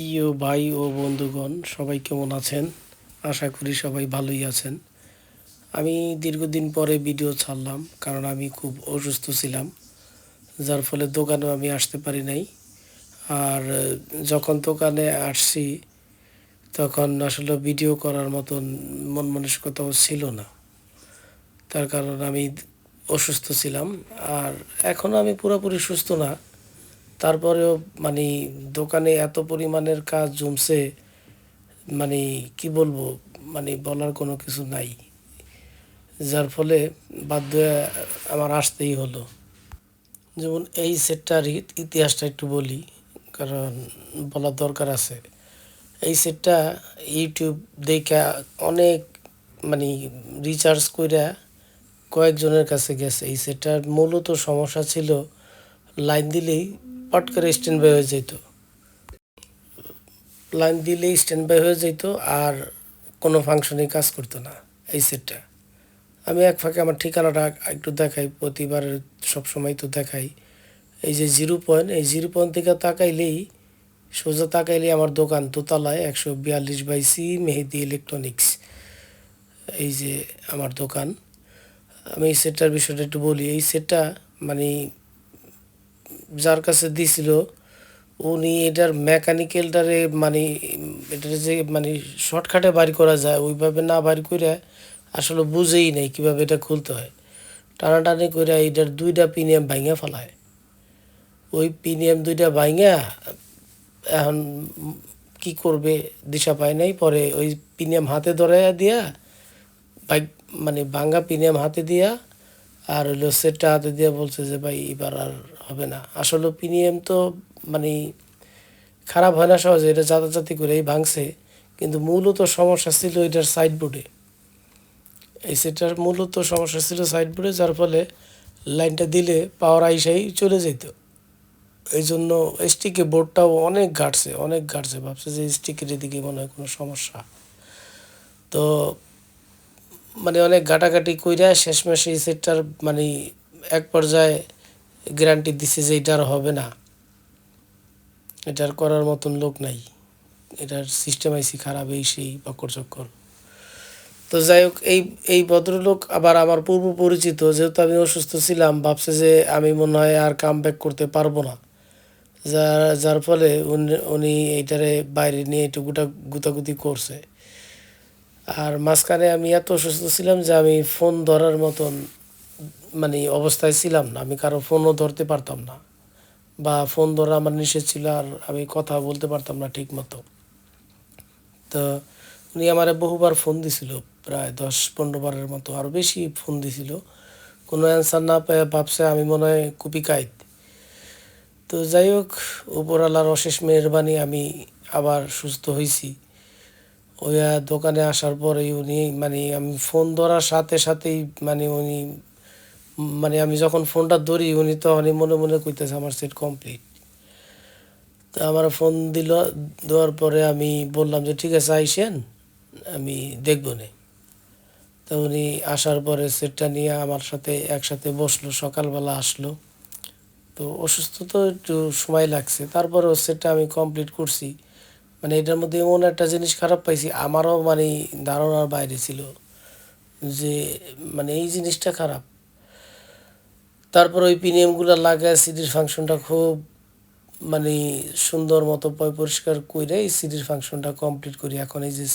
প্রিয় ভাই ও বন্ধুগণ, সবাই কেমন আছেন? আশা করি সবাই ভালোই আছেন। আমি দীর্ঘদিন পরে ভিডিও ছাড়লাম, কারণ আমি খুব অসুস্থ ছিলাম, যার ফলে দোকানেও আমি আসতে পারি নাই। আর যখন দোকানে আসছি, তখন আসলে ভিডিও করার মতন মন মানসিকতাও ছিল না। তার কারণ আমি অসুস্থ ছিলাম, আর এখন আমি পুরোপুরি সুস্থ না। তারপরেও মানে দোকানে এত পরিমাণের কাজ জমছে মানে কি বলব মানে বলার কোনো কিছু নাই। যার ফলে বাধ্য আমার আসতেই হলো। যেমন এই সেটটার ইত- ইতিহাসটা একটু বলি, কারণ বলার দরকার আছে। এই সেটটা ইউটিউব দেখা অনেক মানে রিচার্জ কইরা কয়েকজনের কাছে গেছে। এই সেটটার মূলত সমস্যা ছিল, লাইন দিলেই পট করে স্ট্যান্ড বাই হয়ে যেত লাইন দিলেই স্ট্যান্ড বাই হয়ে যেত আর কোনো ফাংশনে কাজ করতো না এই সেটটা আমি এক ফাঁকে আমার ঠিকানাটা একটু দেখাই প্রতিবার সবসময় তো দেখাই। এই যে জিরো পয়েন্ট এই জিরো পয়েন্ট থেকে তাকাইলেই, সোজা তাকাইলেই আমার দোকান দোতলায় একশো বিয়াল্লিশ বাই সি মেহেদি ইলেকট্রনিক্স এই যে আমার দোকান। আমি এই সেটটার বিষয়টা একটু বলি, এই সেটটা মানে যার কাছে দিছিল, উনি এটার মেকানিক্যালটারে মানে এটার যে মানে শর্টকাটে বাড়ি করা যায়, ওইভাবে না বাড়ি করে আসলে বুঝেই নেই কীভাবে এটা খুলতে হয়। টানাটানি করে এটার দুইটা পিনিয়াম ভাঙা ফেলায়। ওই পিনিয়াম দুইটা ভাঙা এখন কি করবে দিশা পায় নাই, পরে ওই পিনিয়াম হাতে ধরাইয়া দিয়া বাইক মানে ভাঙ্গা পিনিয়াম হাতে দিয়া আর হইল সেটটা হাতে দিয়ে বলছে যে, ভাই, এবার আর হবে না। আসলে পিনিএম তো মানে খারাপ হয় না সহজে, এটা যাতাযাতি করেই ভাঙছে। কিন্তু মূলত সমস্যা ছিল এটার সাইডবোর্ডে এই সেটার মূলত সমস্যা ছিল সাইডবোর্ডে যার ফলে লাইনটা দিলে পাওয়ার আইসাই চলে যেত। এই জন্য স্টিকে বোর্ডটাও অনেক ঘাটছে অনেক ঘাটছে। ভাবছে যে স্টিকের এদিকে মনে হয় কোনো সমস্যা। তো মানে অনেক ঘাটাঘাটি কইরা শেষমেশ এই সেটটার মানে এক পর্যায়ে গ্যারান্টি দিছে যে এটার হবে না। এটার করার মতন লোক নাই। এটার সিস্টেম আইসি খারাপ, এই সেই বকর চক্কর। তো যাই হোক, এই এই ভদ্রলোক আবার আমার পূর্ব পরিচিত, যেহেতু আমি অসুস্থ ছিলাম, ভাবছে যে আমি মনে হয় আর কাম ব্যাক করতে পারব না। যার যার ফলে উনি উনি এইটারে বাইরে নিয়ে একটু গুটা, গুতাগুতি করছে। আর মাঝখানে আমি এত অসুস্থ ছিলাম যে আমি ফোন ধরার মতন মানে অবস্থায় ছিলাম না। আমি কারও ফোনও ধরতে পারতাম না। বা ফোন ধরা আমার নিষেধ ছিল আর আমি কথা বলতে পারতাম না ঠিক মতো। তো উনি আমার বহুবার ফোন দিছিল, প্রায় দশ পনেরো বারের মতো আরও বেশি ফোন দিছিল। কোনো অ্যান্সার না পেয়ে ভাবছে আমি মনে হয় কুপি কাইত। তো যাই হোক, উপরওয়ালার অশেষ মেহরবানি আমি আবার সুস্থ হয়েছি ওই দোকানে আসার পরে উনি মানে আমি ফোন ধরার সাথে সাথেই মানে উনি মানে আমি যখন ফোনটা ধরি, উনি তো উনি মনে মনে কইতেছে, আমার সেট কমপ্লিট তো আমার ফোন দিল, দেওয়ার পরে আমি বললাম যে, ঠিক আছে, আইসেন, আমি দেখব নে। তো উনি আসার পরে সেটটা নিয়ে আমার সাথে একসাথে বসল, সকালবেলা আসলো। তো অসুস্থ তো একটু সময় লাগছে তারপরে সেটটা আমি কমপ্লিট করছি। মানে এটার মধ্যে এমন একটা জিনিস খারাপ পাইছি, আমারও মানে ধারণার বাইরে ছিল যে মানে এই জিনিসটা খারাপ। তারপর ওই পিনিএমগুলো লাগায় সিডির ফাংশনটা খুব মানে সুন্দর মতো পরিষ্কার করে এই সিডির ফাংশনটা কমপ্লিট করি। এখন এই যে